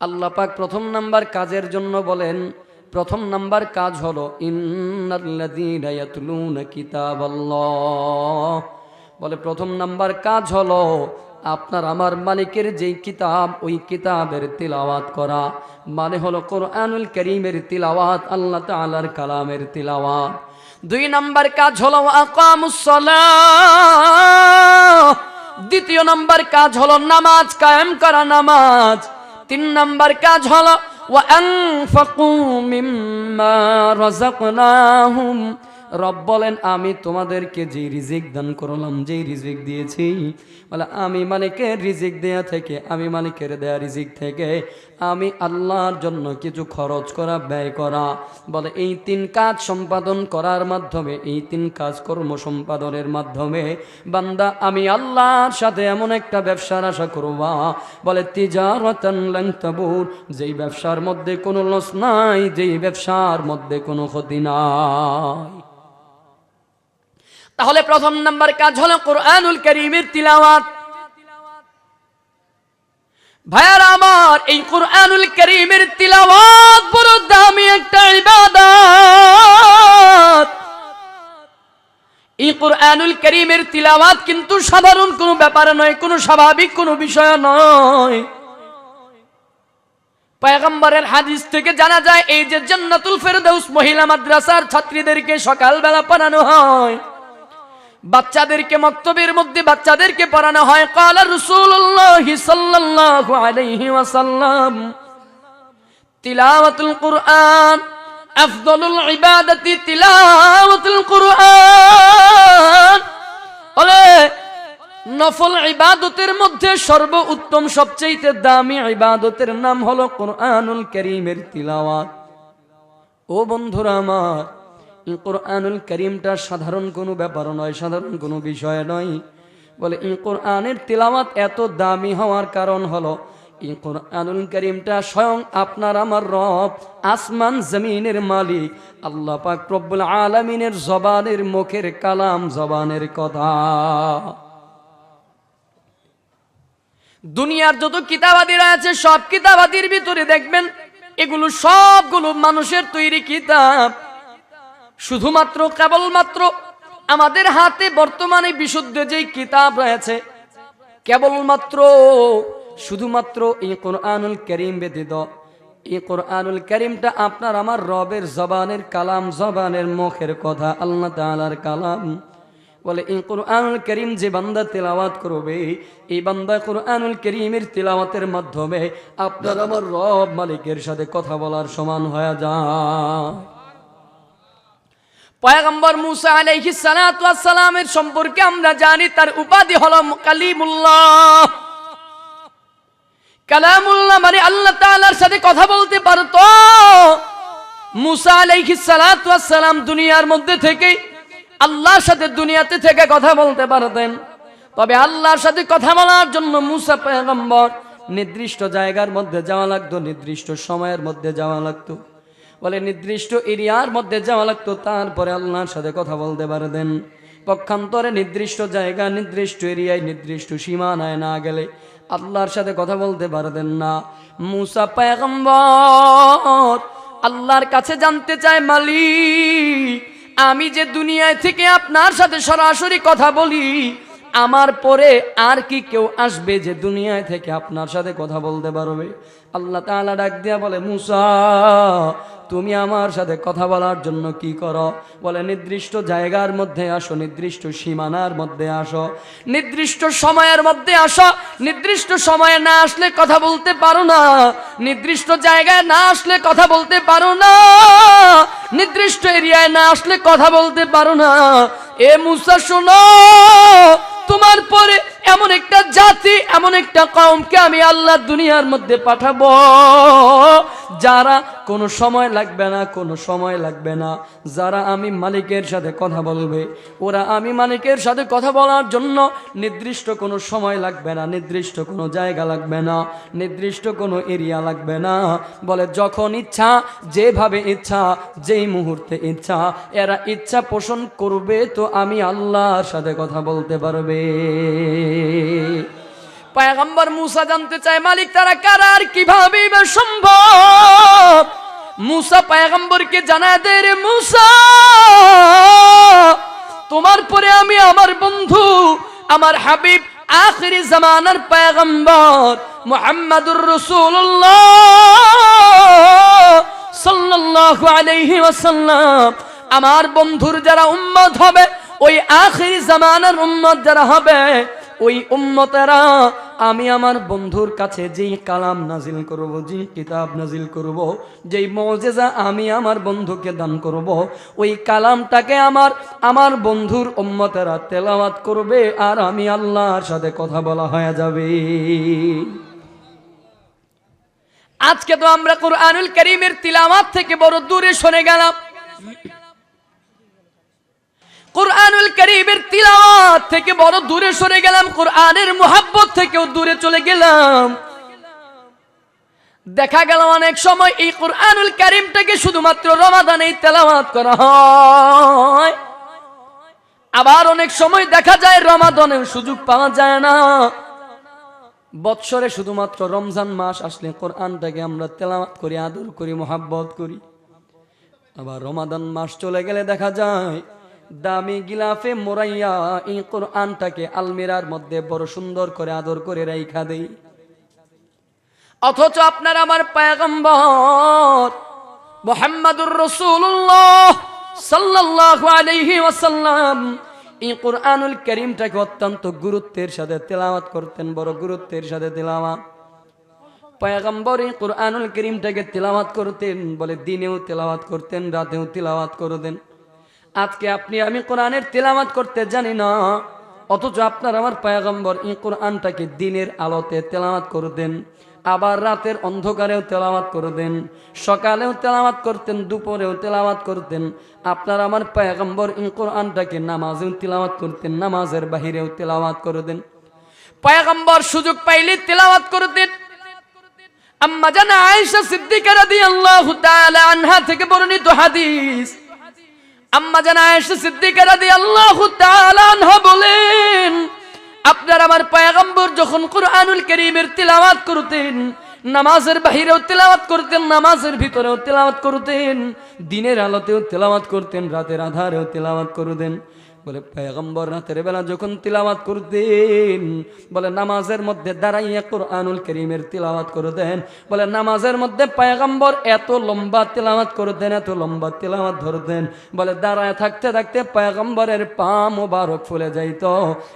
আল্লাহ পাক প্রথম নাম্বার কাজের জন্য বলেন, প্রথম নাম্বার কাজ হলো বলে প্রথম নাম্বার কাজ হলো, আপনার আমার মালিকের যেই কিতাব, ওই কিতাবের তিলাওয়াত করা। মানে হলো কোরআনুল করিমের তিলাওয়াত, আল্লাহ তাআলার কালামের তিলাওয়াত। দুই নাম্বার কাজ হলো দ্বিতীয় নাম্বার কাজ হলো, নামাজ কায়েম করা নামাজ। তিন নাম্বার কাজ হলো وأنفقوا مما رزقناهم রব বলেন, আমি তোমাদেরকে যে রিজিক দান করলাম যে রিজিক দিয়েছি, বলে, আমি মালিকের রিজিক দেয়া থেকে, আমি মালিকের দেয়া রিজিক থেকে, আমি আল্লাহর জন্য কিছু খরচ করা, ব্যয় করা। বলে, এই তিন কাজ সম্পাদন করার মাধ্যমে, এই তিন কাজ কর্ম সম্পাদনের মাধ্যমে, বান্দা, আমি আল্লাহর সাথে এমন একটা ব্যবসার আশা করবা বলে, তিজারতান যেই ব্যবসার মধ্যে কোনো লস নাই, যেই ব্যবসার মধ্যে কোনো ক্ষতি নাই। তাহলে প্রথম নাম্বার কাজ হলো কোরআনুল করিমের তিলাওয়াত। ভাইয়ার আমার, এই কোরআনুল করিমের তিলাওয়াত বড় দামি একটা ইবাদত। এই কোরআনুল করিমের তিলাওয়াত কিন্তু সাধারণ কোনো ব্যাপার নয়, কোনো স্বাভাবিক কোনো বিষয় নয়। পয়গম্বরের হাদিস থেকে জানা যায়, এই যে জান্নাতুল ফেরদৌস মহিলা মাদ্রাসার ছাত্রীদেরকে সকালবেলা পড়ানো হয়। বাচ্চাদেরকে মক্তবের মধ্যে বাচ্চাদেরকে পড়ানো হয়। কালা রসুল্লাহ সাল্লাল্লাহু আলাইহি ওয়াসাল্লাম, তিলাওয়াতুল কুরআন, আফদলুল ইবাদাতি তিলাওয়াতুল কুরআন। বলে, নফল ইবাদতের মধ্যে সর্ব উত্তম সবচেয়ে দামি ইবাদতের নাম হলো কোরআনুল করিমের তিলাওয়াত। ও বন্ধুরা আমার কোরআনুল করিমটা সাধারণ কোনো ব্যাপার নয়, সাধারণ কোনো বিষয় নয়। বলে, এই কোরআনের তিলাওয়াত এত দামি হওয়ার কারণ হলো, এই কোরআনুল করিমটা স্বয়ং আপনার আমার রব, আসমান জমিনের মালিক, আল্লাহ পাক রব্বুল আলমিনের জবানের মুখের কালাম, জবানের কথা। দুনিয়ার যত কিতাবাদিরা আছে, সব কিতাবাদির ভিতরে দেখবেন, এগুলো সবগুলো মানুষের তৈরি কিতাব। শুধুমাত্র, কেবলমাত্র আমাদের হাতে বর্তমানে বিশুদ্ধ যেই কিতাব রয়েছে, কেবলমাত্র, শুধুমাত্র এই কোরআনুল করিম ব্যতীত, এই কোরআনুল করিমটা আপনার আমার রবের জবানের কালাম, জবানের মুখের কথা, আল্লাহ তাআলার কালাম। বলে, এই কোরআনুল করিম যে বান্দা তেলাওয়াত করবে, এই বান্দা কোরআনুল করিমের তেলাওয়াতের মাধ্যমে আপনার আমার রব মালিকের সাথে কথা বলার সমান হয়ে যায়। পয়গম্বর মুসা আলাইহিস সালাতু ওয়াস সালামের সম্পর্কে আমরা জানি, তার উপাধি হলো কালিমুল্লাহ। কালামুল্লাহ মানে আল্লাহ তাআলার সাথে কথা বলতে পারতো। মুসা আলাইহিস সালাতু ওয়াস সালাম দুনিয়ার মধ্যে থেকেই আল্লাহর সাথে দুনিয়াতে থেকে কথা বলতে পারতেন। তবে আল্লাহর সাথে কথা বলার জন্য মুসা পয়গম্বর নির্দিষ্ট জায়গার মধ্যে যাওয়া লাগতো, নির্দিষ্ট সময়ের মধ্যে যাওয়া লাগতো। বলে, নির্দিষ্ট এরিয়ার মধ্যে যাওয়া লাগতো, তারপরে আল্লাহর সাথে কথা বলতে পারতেন। পক্ষান্তরে নির্দিষ্ট জায়গা, নির্দিষ্ট এরিয়ায়, নির্দিষ্ট সীমানায় না গেলে আল্লাহর সাথে কথা বলতে পারতেন না। মুসা পয়গম্বর, আল্লাহর কাছে জানতে চায় মালিক, আমি যে দুনিয়ায় থেকে আপনার সাথে সরাসরি কথা বলি, আমার পরে আর কি কেউ আসবে যে দুনিয়ায় থেকে আপনার সাথে কথা বলতে পারবে? আল্লাহ তাআলা ডাক দিয়া বলে, মুসা তুমি আমার সাথে কথা বলার জন্য কি করো? বলে, নির্দিষ্ট জায়গার মধ্যে আসো, নির্দিষ্ট সীমানার মধ্যে আসো, নির্দিষ্ট সময়ের মধ্যে আসো, নির্দিষ্ট সময়ে না আসলে কথা বলতে পারো না, নির্দিষ্ট জায়গায় না আসলে কথা বলতে পারো না, নির্দিষ্ট এরিয়ায় না আসলে কথা বলতে পারো না। এ মুসা, শোনো, তোমার পরে এমন একটা জাতি, এমন একটা কমকে আমি আল্লাহ দুনিয়ার মধ্যে পাঠাবো। যারা, কোনো সময় লাগবে না, কোনো সময় লাগবে না। যারা আমি মালিকের সাথে কথা বলবে, ওরা আমি মালিকের সাথে কথা বলার জন্য নির্দিষ্ট কোনো সময় লাগবে না, নির্দিষ্ট কোনো জায়গা লাগবে না, নির্দিষ্ট কোনো এরিয়া লাগবে না। বলে, যখন ইচ্ছা, যেভাবে ইচ্ছা, যেই মুহূর্তে ইচ্ছা, এরা ইচ্ছা পোষণ করবে তো আমি আল্লাহর সাথে কথা বলতে পারবে। পায়গম্বর মুসা জানতে চায়, মালিক, তারা কারা আর কীভাবে বা মুসা পায়গম্বরকে জানা দে রে মুসা, তোমার পরে আমি আমার বন্ধু, আমার হাবিব, আখিরি জামানার পায়গম্বর মুহাম্মাদুর রাসূলুল্লাহ সাল্লাল্লাহু আলাইহি ওয়াসাল্লাম। আমার বন্ধুর যারা উম্মত হবে, ওই আখিরি জামানার উম্মত যারা হবে ওই উম্মতেরা, আমি আমার বন্ধুর কাছে যেই কালাম নাজিল করব, যেই কিতাব নাজিল করব, যেই মজেজা আমি আমার বন্ধুকে দান করব, ওই কালামটাকে আমার আমার বন্ধুর উম্মতেরা তেলাওয়াত করবে আর আমি আল্লাহর সাথে কথা বলা হয়ে যাবে। আজকে তো আমরা কোরআনুল করিমের তিলাওয়াত থেকে বড় দূরে সরে গেলাম। কোরআনুল করিমের তিলাওয়াত থেকে বড় দূরে সরে গেলাম, কোরআনের মোহাব্বত থেকেও দূরে চলে গেলাম। দেখা গেল অনেক সময় এই কোরআনুল করিমটাকে শুধুমাত্র রমাদানেই তেলাওয়াত করা হয়। আবার অনেক সময় দেখা যায় রমাদানের সুযোগ পাওয়া যায় না। বৎসরে শুধুমাত্র রমজান মাস আসলে কোরআনটাকে আমরা তেলাওয়াত করি, আদর করি, মোহাব্বত করি। আবার রমাদান মাস চলে গেলে দেখা যায় দামি গিলাফে মোরাইয়া এই কোরআনটাকে আলমিরার মধ্যে বড় সুন্দর করে আদর করে রাইখা দেই। অথচ আপনার আমার পায়গম্বর মোহাম্মদুর রসুল্লাহ সাল্লাল্লাহু আলাইহি ওয়াসাল্লাম এই কোরআনুল করিমটাকে অত্যন্ত গুরুত্বের সাথে তেলাওয়াত করতেন, বড় গুরুত্বের সাথে তেলাওয়াত। পয়গম্বর এই কোরআনুল করিমটাকে তেলাওয়াত করতেন, বলে দিনেও তেলাওয়াত করতেন, রাতেও তেলাওয়াত করতেন আজকে আপনি, আমি কোরআনের তেলাওয়াত করতে জানি না, অথচ আপনার আমার পয়গম্বর এই কোরআনটাকে দিনের আলোতে তেলাওয়াত করতেন, আবার রাতের অন্ধকারেও তেলাওয়াত করতেন, সকালেও তেলাওয়াত করতেন, দুপুরেও তেলাওয়াত করতেন, আপনার আমার পয়গম্বর এই কোরআনটাকে নামাজেও তেলাওয়াত করতেন, নামাজের বাহিরেও তেলাওয়াত করতেন। পয়গম্বর সুযোগ পাইলে তেলাওয়াত করতেন। আম্মা জানা আয়েশা সিদ্দিকা রাদিয়াল্লাহু তাআলা আনহা থেকে বর্ণিত হাদিস আম্মা জানা আয়েশা সিদ্দিকা তাআলা আনহা বলেন, আপনার আমার পয়গম্বর যখন কোরআনুল কারীমের তিলাওয়াত করতেন, নামাজের বাহিরেও তেলাওয়াত করতেন, নামাজের ভিতরেও তেলাওয়াত করতেন, দিনের আলোতেও তেলাওয়াত করতেন, রাতের আধারেও তেলাওয়াত করতেন বলে পয়গম্বর রাতের বেলা যখন তিলাওয়াত করতেন, বলে, নামাজের মধ্যে দাঁড়াইয়া কোরআনুল করিমের তিলাওয়াত করতেন, বলে, নামাজের মধ্যে পয়গম্বর এত লম্বা তিলাওয়াত করতেন, এত লম্বা তিলাওয়াত ধরতেন, বলে, দাঁড়ায় থাকতে থাকতে পয়গম্বরের পা মোবারক ফুলে যাইত,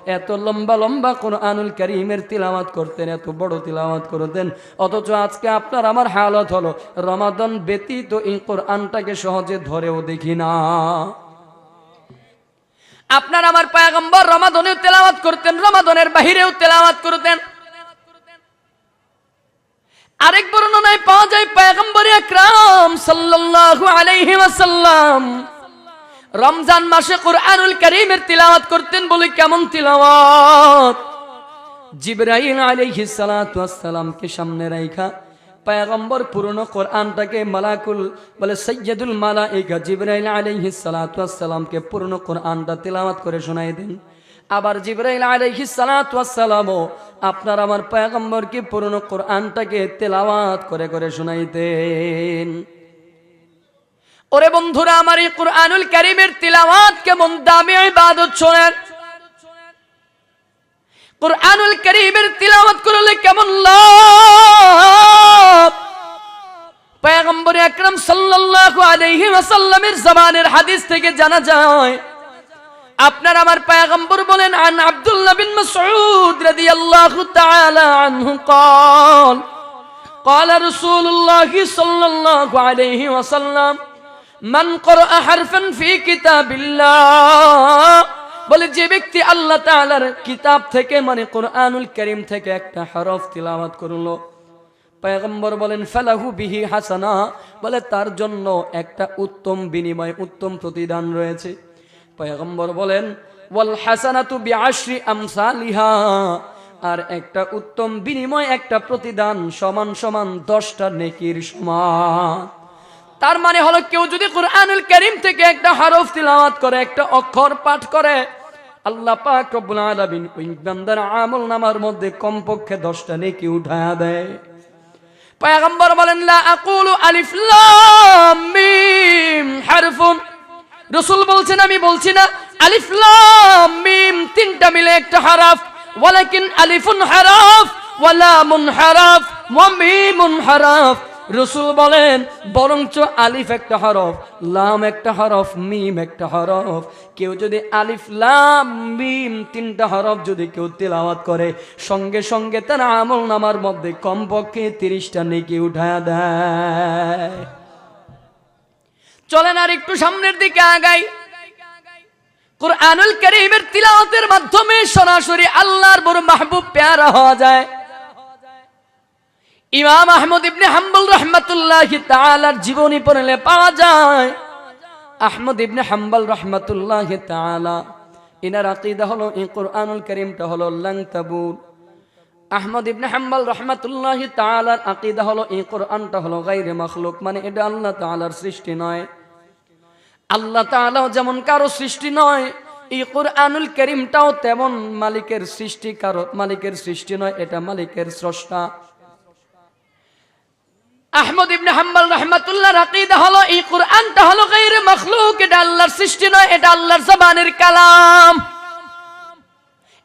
এত লম্বা লম্বা কোরআনুল করিমের তিলাওয়াত করতেন, এত বড় তিলাওয়াত করতেন, অথচ আজকে আপনার আমার হালত হলো, রমাদন ব্যতীত এই কোরআনটাকে সহজে ধরেও দেখি না। আপনার আমার পায়গম্বর রমাদনেও তেলাওয়াত করতেন, রমাদনের বাহিরেও তেলাওয়াত করতেন। আরেক বর্ণনায় পাওয়া যায়, পায়গম্বর আকরাম সাল্লাল্লাহু আলাইহি ওয়াসাল্লাম রমজান মাসে কোরআনুল কারীমের তিলাওয়াত করতেন বলে কেমন তিলাওয়াত? জিবরাইল আলাইহিস সালাতু ওয়াসসালামকে সামনে রাইখা পায়গম্বর পুরনো কোরআনটাকে মালাকুল বলে সৈয়দুল মালাইকা জিবরাইল আলাইহিস সালাতু ওয়াসসালামকে পুরনো কোরআনটা তেলাওয়াত করে শোনাই দেন। আবার জিবরাইল সালাতু ওয়াসসালামও আপনার আমার পায়গম্বরকে পুরনো কোরআনটাকে তেলাওয়াত করে করে শোনাইতেন ওরে বন্ধুরা, আমার এই কোরআনুল কারীমের তিলাওয়াত কেমন দামি ইবাদত শোনেন। কোরআনুল করিমের তিলাওয়াত করলে কেমন লাভ পয়গম্বর আকরাম সাল্লাল্লাহু আলাইহি ওয়াসাল্লামের জবানের হাদিস থেকে জানা যায় আপনার আমার পয়গম্বর বলেন আন আব্দুল্লাহ বিন মাসউদ রাদিয়াল্লাহু তাআলা আনহু قال قال رسول الله صلى الله عليه وسلم من قرأ حرفا في كتاب الله বলে, যে ব্যক্তি আল্লাহ তাআলার কিতাব থেকে মানে কোরআনুল করিম থেকে একটা হরফ তিলাওয়াত করল, পয়গম্বর বলেন, ফালাহু বিহি হাসানা বলে, তার জন্য একটা উত্তম বিনিময়, উত্তম প্রতিদান রয়েছে। পয়গম্বর বলেন, ওয়াল হাসানাতু বিআশরি আমসালিহা আর একটা উত্তম বিনিময়, একটা প্রতিদান সমান সমান দশটা নেকির সমান। তার মানে হলো কেউ যদি কোরআনুল করিম থেকে একটা হারফ তিলাওয়াত করে, একটা অক্ষর পাঠ করে, আল্লাহ পাক রব্বুল আলামিন ওই বান্দার আমল নামার মধ্যে কমপক্ষে দশটা নেকি উঠায়া দেয়। পয়গম্বর বলেন, লা আকুলু আলিফ লাম মিম হারফুন। রসুল বলছেন, আমি বলছি না, আলিফ লাম মিম তিনটা মিলে একটা হারাফ। ওয়ালাকিন আলিফুন হারাফ, ওয়ালামুন হারাফ, ওয়া মিমুন হারাফ। রসুল বলেন, বরঞ্চ আলিফ একটা হরফ, লাম একটা হরফ, মিম একটা হরফ। কেউ যদি আলিফ, লাম, মিম তিনটা হরফ যদি কেউ তেলাওয়াত করে, সঙ্গে সঙ্গে তার আমল নামার মধ্যে কমপক্ষে তিরিশটা নেকি উঠায় দেয়। চলেন আর একটু সামনের দিকে আগাই। কোরআনুল করিমের তিলাওয়াতের মাধ্যমে সরাসরি আল্লাহর বড় মাহবুব পেয়ারা হওয়া যায়। ইমাম আহমদ ইবনে হাম্বল রহমাতুল্লাহ তাআলার জীবনী পড়লে পাওয়া যায়। আহমদ ইবনে হাম্বল রহমাতুল্লাহ তাআলা, ইনার আকীদা হলো, এই কোরআনুল করিমটা হলো, লং তাবুর আহমদ ইবনে হাম্বল রহমাতুল্লাহ তাআলার আকীদা হলো, এই কোরআনটা হলো গায়রে মাখলুক মানে এটা আল্লাহ তাআলার সৃষ্টি নয়। আল্লাহ তাআলাও যেমন কারও সৃষ্টি নয়, এই কোরআনুল করিমটাও তেমন মালিকের সৃষ্টি কারও, মালিকের সৃষ্টি নয়, এটা মালিকের স্রষ্টা। আহমদ ইবনে হাম্বল রহমাতুল্লাহর আকীদা হলো, এই কোরআনটা হলো গায়রে মাখলুক। এটা আল্লাহর সৃষ্টি নয়, এটা আল্লাহর জবানের কালাম।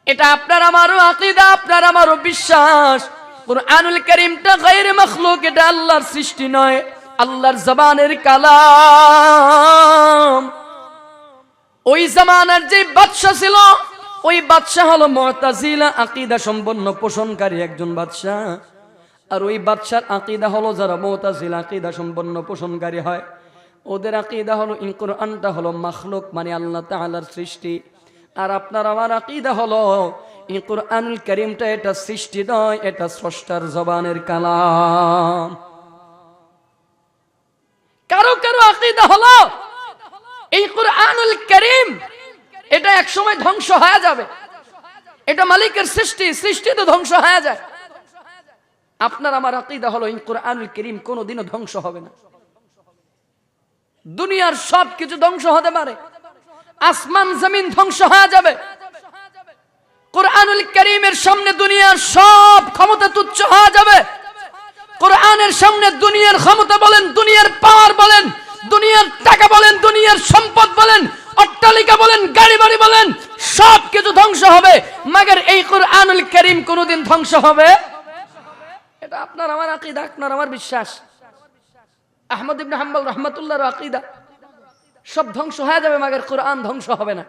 এটা আপনার আমারও আকীদা, আপনার আমারও বিশ্বাস। কোরআনুল করিমটা গায়রে মাখলুক, এটা আল্লাহর সৃষ্টি নয়, আল্লাহর জবানের কালাম। ওই জামানার যে বাদশা ছিল, ওই বাদশা হলো মুতাজিলা, আকীদা সম্পন্ন, পোষণকারী একজন বাদশা আর ওই বাদশার আকিদা হলো যারা মোতাজিল আকিদা সম্পন্ন পোষণকারী হয়, ওদের আকিদা হলো ইন কোরআনটা হলো মাখলুক মানে আল্লাহ তাআলার সৃষ্টি। আর আপনার আমার আকিদা হলো, ইন কোরআনুল করিমটা এটা সৃষ্টি নয়, এটা স্রষ্টার জবানের কালাম। কারও কারও আকিদা হলো, এই কোরআনুল করিম এটা একসময় ধ্বংস হয়ে যাবে। এটা মালিকের সৃষ্টি সৃষ্টি তো ধ্বংস হয়ে যায়। আপনার আমার আকিদা হলো এই কোরআনুল করিম কোনোদিনও ধ্বংস হবে না। দুনিয়ার সব কিছু ধ্বংস হতে পারে। আসমান, জমিন ধ্বংস হয়ে যাবে। কোরআনুল করিমের সামনে দুনিয়ার সব ক্ষমতা তুচ্ছ হয়ে যাবে। কোরআনের সামনে দুনিয়ার ক্ষমতা বলেন, দুনিয়ার পাওয়ার বলেন, দুনিয়ার টাকা বলেন, দুনিয়ার সম্পদ বলেন, অট্টালিকা বলেন গাড়ি বাড়ি বলেন, সব কিছু ধ্বংস হবে। মাগের এই কোরআনুল করিম কোনোদিন ধ্বংস হবে? এটা আপনার আমার আকিদা, আপনার আমার বিশ্বাস। আহমদ ইবনে হাম্বাল রহমতুল্লাহর আকিদা। সব ধ্বংস হয়ে যাবে, মাগের কোরআন ধ্বংস হবে না।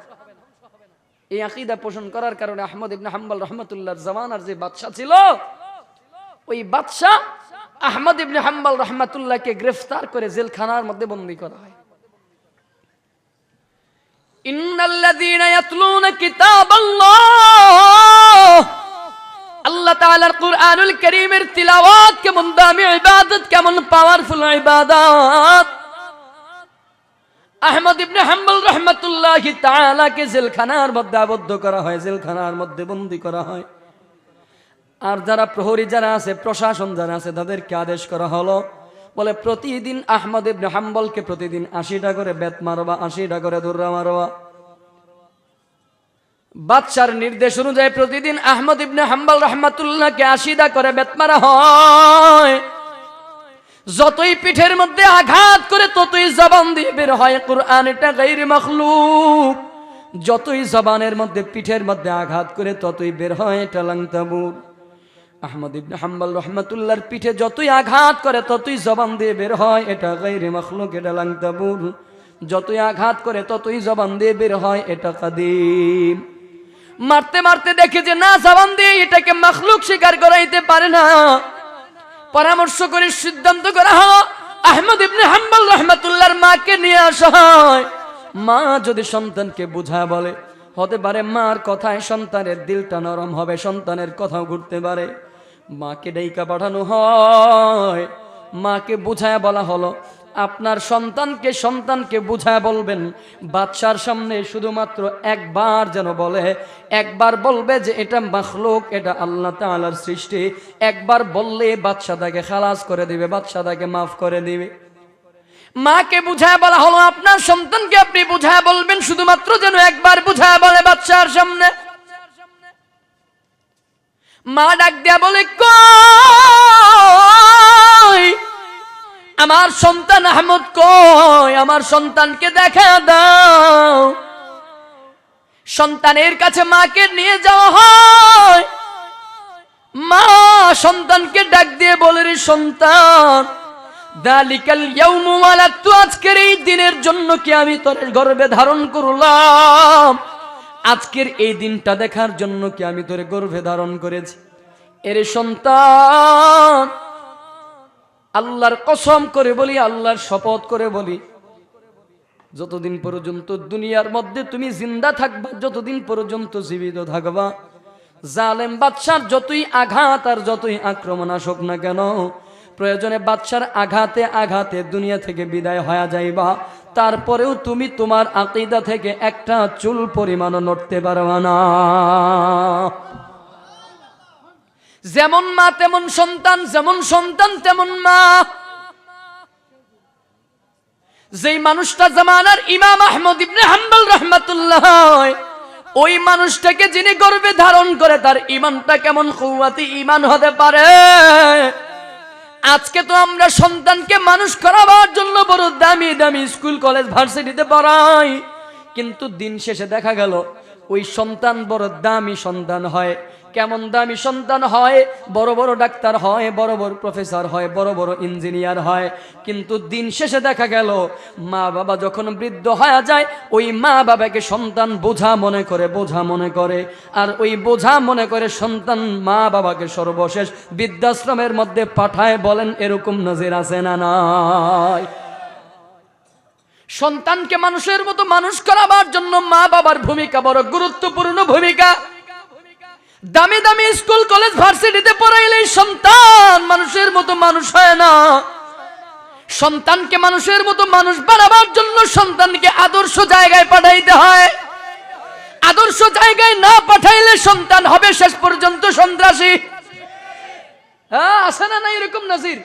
এই আকিদা পোষণ করার কারণে আহমদ ইবনে হাম্বল রহমতুল্লাহর জামানার যে বাদশা ছিল, ওই বাদশাহ আহমদ ইবনে হাম্বল রহমতুল্লাহকে গ্রেফতার করে জেলখানার মধ্যে বন্দী করা হয়। ইন্নাল্লাযীনা ইয়াতলুনা কিতাবাল্লাহ। আল্লাহ তাআলার কুরআনুল কারীমের তিলাওয়াত কেমন দামি ইবাদত, কেমন পাওয়ারফুল ইবাদত। আহমদ ইবনে হাম্বল রহমাতুল্লাহি তাআলাকে জেলখানার মধ্যে আবদ্ধ করা হয়, জেলখানার মধ্যে বন্দী করা হয়। আর যারা প্রহরী যারা আছে, প্রশাসন যারা আছে, তাদেরকে আদেশ করা হলো, বলে প্রতিদিন আহমদ ইবনে হাম্বলকে প্রতিদিন আশিটা করে বেত মারবা আশিটা করে দুর্রা মারবা। বাদশার নির্দেশ অনুযায়ী প্রতিদিন আহমদ ইবনে হাম্বল রহমাতুল্লাহকে আশিদা করে বেত মারা হয়। যতই পিঠের মধ্যে আঘাত করে ততই জবান দিয়ে বের হয়। কোরআন এটা গাইরে মখলুক। যতই জবানের মধ্যে, পিঠের মধ্যে আঘাত করে ততই বের হয় এটা লাংতাবুর। আহমদ ইবনে হাম্বল রহমাতুল্লাহর পিঠে যতই আঘাত করে ততই জবান দিয়ে বের হয় এটা গাইরে মখলুক, এটা লাংতাবুর। যতই আঘাত করে ততই জবান দিয়ে বের হয় এটা কাদিম। মারতে মারতে দেখে যে, না, জবান দিয়ে এটাকে মখলুক স্বীকার করাইতে পারে না। পরামর্শ করে সিদ্ধান্ত করা হলো আহমদ ইবনে হাম্বল রহমাতুল্লাহর মাকে নিয়ে আসা হয়। মা যদি সন্তানকে বুঝায় বলে, হতে পারে মার কথায় সন্তানের দিলটা নরম হবে, সন্তানের কথাও ঘুরতে পারে। মাকে ডাইকা পাঠানো হয়। মাকে বুঝায় বলা হলো আপনার সন্তানকে সন্তানকে বুঝায় বলবেন, বাদশার সামনে শুধুমাত্র একবার যেন বলে, একবার বলবে যে এটা মাখলুক, এটা আল্লাহ তাআলার সৃষ্টি, একবার বললে বাদশা তাকে খালাস করে দিবে, বাদশা তাকে মাফ করে দিবে। মাকে বুঝায় বলা হলো, আপনার সন্তানকে আপনি বুঝায় বলবেন, শুধুমাত্র যেন একবার বুঝায় বলে বাচ্চার সামনে। মা ডাক দেয়া বলে, কো আমার সন্তান আহমদ কয় আমার সন্তানকে দেখা দাও। সন্তানের কাছে মাকে নিয়ে যাওয়া হয়। মা সন্তানকে ডাক দিয়ে বলে, রে সন্তান, দালিকাল ইয়াউমু ওয়ালাদতু আজকের এই দিনের জন্য কি আমি তোর গর্ভে ধারণ করলাম? আজকের এই দিনটা দেখার জন্য কি আমি তোরে গর্ভে ধারণ করেছি? এরে সন্তান আল্লাহর কসম করে বলি, আল্লাহর শপথ করে বলি, যতদিন পর্যন্ত দুনিয়ার মধ্যে তুমি জিন্দা থাকবা, যতদিন পর্যন্ত জীবিত থাকবা, জালেম বাদশার যতই আঘাত আর যতই আক্রমণ আসুক না কেন, প্রয়োজনে বাদশার আঘাতে আঘাতে দুনিয়া থেকে বিদায় হয়ে যাইবা। তারপরেও তুমি তোমার আকিদা থেকে একটা চুল পরিমাণও নড়তে পারবা না। যেমন মা তেমন সন্তান, যেমন সন্তান তেমন মা। যেই মানুষটা জামানার ইমাম আহমদ ইবনে হাম্বল রহমাতুল্লাহ ওই মানুষটাকে যিনি গর্বে ধারণ করে, তার ইমানটা কেমন কৌয়াতি ইমান হতে পারে? আজকে তো আমরা সন্তানকে মানুষ করাবার জন্য বড় দামি দামি স্কুল, কলেজ, ভার্সিটিতে পড়াই। কিন্তু দিন শেষে দেখা গেল, ওই সন্তান বড় দামি সন্তান হয়। কেমন দামি সন্তান হয়? বড় বড় ডাক্তার হয়, বড় বড় প্রফেসর হয়, বড় বড় ইঞ্জিনিয়ার হয়। কিন্তু দিন শেষে দেখা গেল, মা বাবা যখন বৃদ্ধ হয়ে যায়, ওই মা বাবাকে সন্তান বোঝা মনে করে, বোঝা মনে করে। আর ওই বোঝা মনে করে সন্তান মা বাবাকে সর্বশেষ বৃদ্ধাশ্রমের মধ্যে পাঠায় বলেন, এরকম নজির আছে না নাই? সন্তানকে মানুষের মতো মানুষ করাবার জন্য মা বাবার ভূমিকা বড় গুরুত্বপূর্ণ ভূমিকা। দামি দামি স্কুল, কলেজ, ভার্সিটিতে পড়াইলে সন্তান মানুষের মতো মানুষ হয় না। সন্তানকে মানুষের মতো মানুষ বানাবার জন্য সন্তানকে আদর্শ জায়গায় পাঠাইতে হয়। আদর্শ জায়গায় না পাঠাইলে সন্তান হবে শেষ পর্যন্ত সন্ত্রাসী। হ্যাঁ আছে না না এরকম নাজির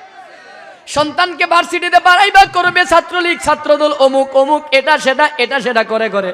সন্তানকে ভার্সিটিতে বাড়াইবা করবে ছাত্রলীগ, ছাত্রদল, অমুক অমুক, এটা, সেটা এটা, সেটা, করে করে।